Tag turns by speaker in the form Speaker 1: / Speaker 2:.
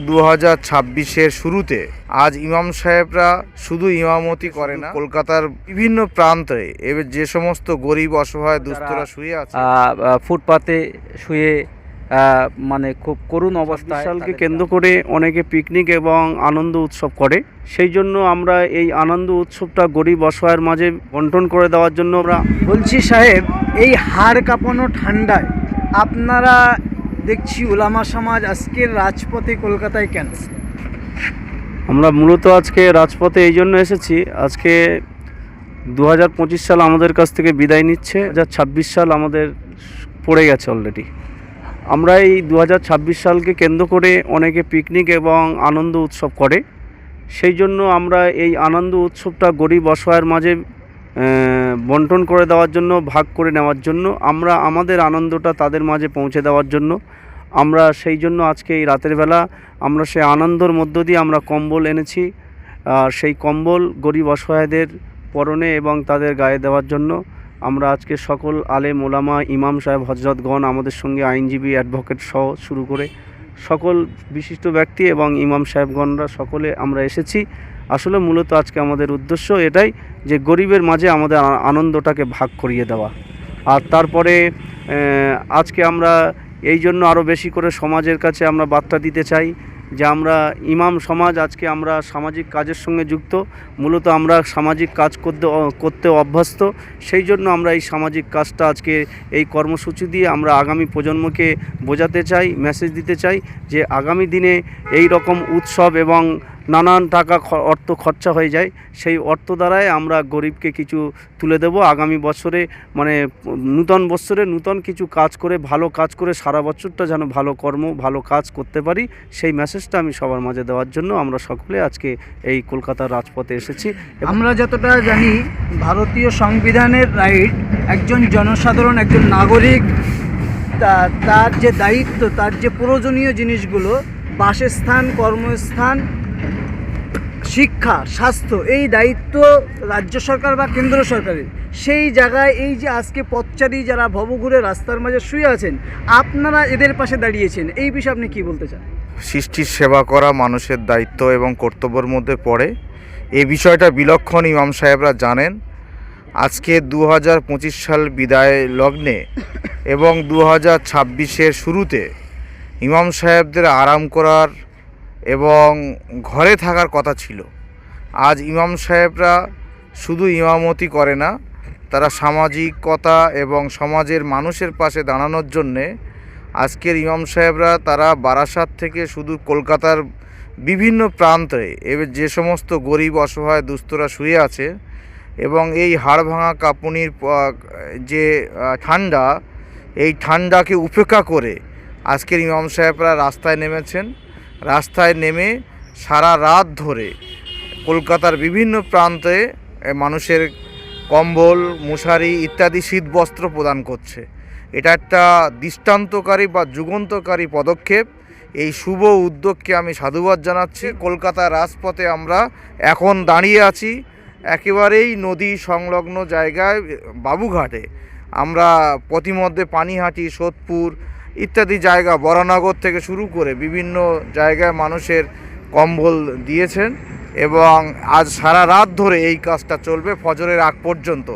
Speaker 1: দু হাজার ছাব্বিশের শুরুতে আজ ইমাম সাহেবরা শুধু ইমামতি করে না কলকাতার বিভিন্ন প্রান্তে এবার যে সমস্ত গরিব অসহায় দুস্থরা শুয়ে আছে।
Speaker 2: ফুটপাতে শুয়ে মানে খুব করুণ অবস্থায়
Speaker 3: সালকে কেন্দ্র করে অনেকে পিকনিক এবং আনন্দ উৎসব করে। সেই জন্য আমরা এই আনন্দ উৎসবটা গরিব অসহায়ের মাঝে বন্টন করে দেওয়ার জন্য আমরা
Speaker 4: বলছি সাহেব এই হাড় কাঁপানো ঠান্ডায় আপনারা দেখছি ওলামা সমাজ আজকের রাজপথে কলকাতায় কেন?
Speaker 3: আমরা মূলত আজকে রাজপথে এই জন্য এসেছি। আজকে দু হাজার পঁচিশ সাল আমাদের কাছ থেকে বিদায় নিচ্ছে হাজার ছাব্বিশ সাল আমাদের পড়ে গেছে অলরেডি আমরা এই দু হাজার ছাব্বিশ সালকে কেন্দ্র করে অনেকে পিকনিক এবং আনন্দ উৎসব করে। সেই জন্য আমরা এই আনন্দ উৎসবটা গরিব অসহায়ের মাঝে বন্টন করে দেওয়ার জন্য, ভাগ করে নেওয়ার জন্য, আমরা আমাদের আনন্দটা তাদের মাঝে পৌঁছে দেওয়ার জন্য, আমরা সেই জন্য আজকে এই রাতের বেলা, আমরা সেই আনন্দর মধ্য দিয়ে আমরা কম্বল এনেছি, আর সেই কম্বল গরিব অসহায়দের পরনে এবং তাদের গায়ে দেওয়ার জন্য, আমরা আজকে সকল আলে মোলামা ইমাম সাহেব, হজরতগণ, আমাদের সঙ্গে আইনজীবী, অ্যাডভোকেট সহ শুরু করে সকল বিশিষ্ট ব্যক্তি এবং ইমাম সাহেবগণরা সকলে আমরা এসেছি। আসলে মূলত আজকে আমাদের উদ্দেশ্য এটাই যে গরিবের মাঝে আমাদের আনন্দটাকে ভাগ করিয়ে দেওয়া। আর তারপরে আজকে আমরা এই জন্য আরও বেশি করে সমাজের কাছে আমরা বার্তা দিতে চাই যে আমরা ইমাম সমাজ আজকে আমরা সামাজিক কাজের সঙ্গে যুক্ত, মূলত আমরা সামাজিক কাজ করতে করতে অভ্যস্ত। সেই জন্য আমরা এই সামাজিক কাজটা আজকে এই কর্মসূচি দিয়ে আমরা আগামী প্রজন্মকে বোঝাতে চাই মেসেজ দিতে চাই যে আগামী দিনে এই রকম উৎসব এবং নানান টাকা অর্থ খরচা হয়ে যায়। সেই অর্থ দ্বারাই আমরা গরিবকে কিছু তুলে দেব। আগামী বছরে মানে নূতন বছরে নূতন কিছু কাজ করে, ভালো কাজ করে সারা বছরটা যেন ভালো কর্ম, ভালো কাজ করতে পারি, সেই মেসেজটা আমি সবার মাঝে দেওয়ার জন্য আমরা সকলে আজকে এই কলকাতার রাজপথে এসেছি।
Speaker 4: আমরা যতটা জানি, ভারতীয় সংবিধানের রাইট একজন জনসাধারণ, একজন নাগরিক তার যে দায়িত্ব, তার যে প্রয়োজনীয় জিনিসগুলো, বাসস্থান, কর্মস্থান শিক্ষা, স্বাস্থ্য, এই দায়িত্ব রাজ্য সরকার বা কেন্দ্র সরকারের। সেই জায়গায় এই যে আজকে পথচারী যারা ভবঘুরে রাস্তার মাঝে শুয়ে আছেন, আপনারা এদের পাশে দাঁড়িয়েছেন, এই বিষয়ে আপনি কি বলতে চান?
Speaker 1: সৃষ্টির সেবা করা মানুষের দায়িত্ব এবং কর্তব্যের মধ্যে পড়ে। এই বিষয়টা বিলক্ষণ ইমাম সাহেবরা জানেন। আজকে দু হাজার পঁচিশ সাল বিদায় লগ্নে এবং দু হাজার শুরুতে ইমাম সাহেবদের আরাম করার এবং ঘরে থাকার কথা ছিল। আজ ইমাম সাহেবরা শুধু ইমামতি করে না, তারা সামাজিকতা এবং সমাজের মানুষের পাশে দাঁড়ানোর জন্যে আজকের ইমাম সাহেবরা তারা বারাসাত থেকে শুধু কলকাতার বিভিন্ন প্রান্তে এবার যে সমস্ত গরিব, অসহায় দুস্থরা শুয়ে আছে এবং এই হাড় ভাঙা কাঁপুনির যে ঠান্ডা, এই ঠান্ডাকে উপেক্ষা করে আজকের ইমাম সাহেবরা রাস্তায় নেমেছেন। রাস্তায় নেমে সারা রাত ধরে কলকাতার বিভিন্ন প্রান্তে মানুষের কম্বল, মশারি ইত্যাদি শীত বস্ত্র প্রদান করছে। এটা একটা দৃষ্টান্তকারী বা যুগন্তকারী পদক্ষেপ। এই শুভ উদ্যোগকে আমি সাধুবাদ জানাচ্ছি। কলকাতার রাজপথে আমরা এখন দাঁড়িয়ে আছি। একেবারেই নদী সংলগ্ন জায়গায় বাবুঘাটে। আমরা পথিমধ্যে পানিহাটি, সোদপুর ইত্যাদি জায়গা বরানগর থেকে শুরু করে বিভিন্ন জায়গায় মানুষের কম্বল দিয়েছেন এবং আজ সারা রাত ধরে এই কাজটা চলবে ফজরের আগ পর্যন্ত।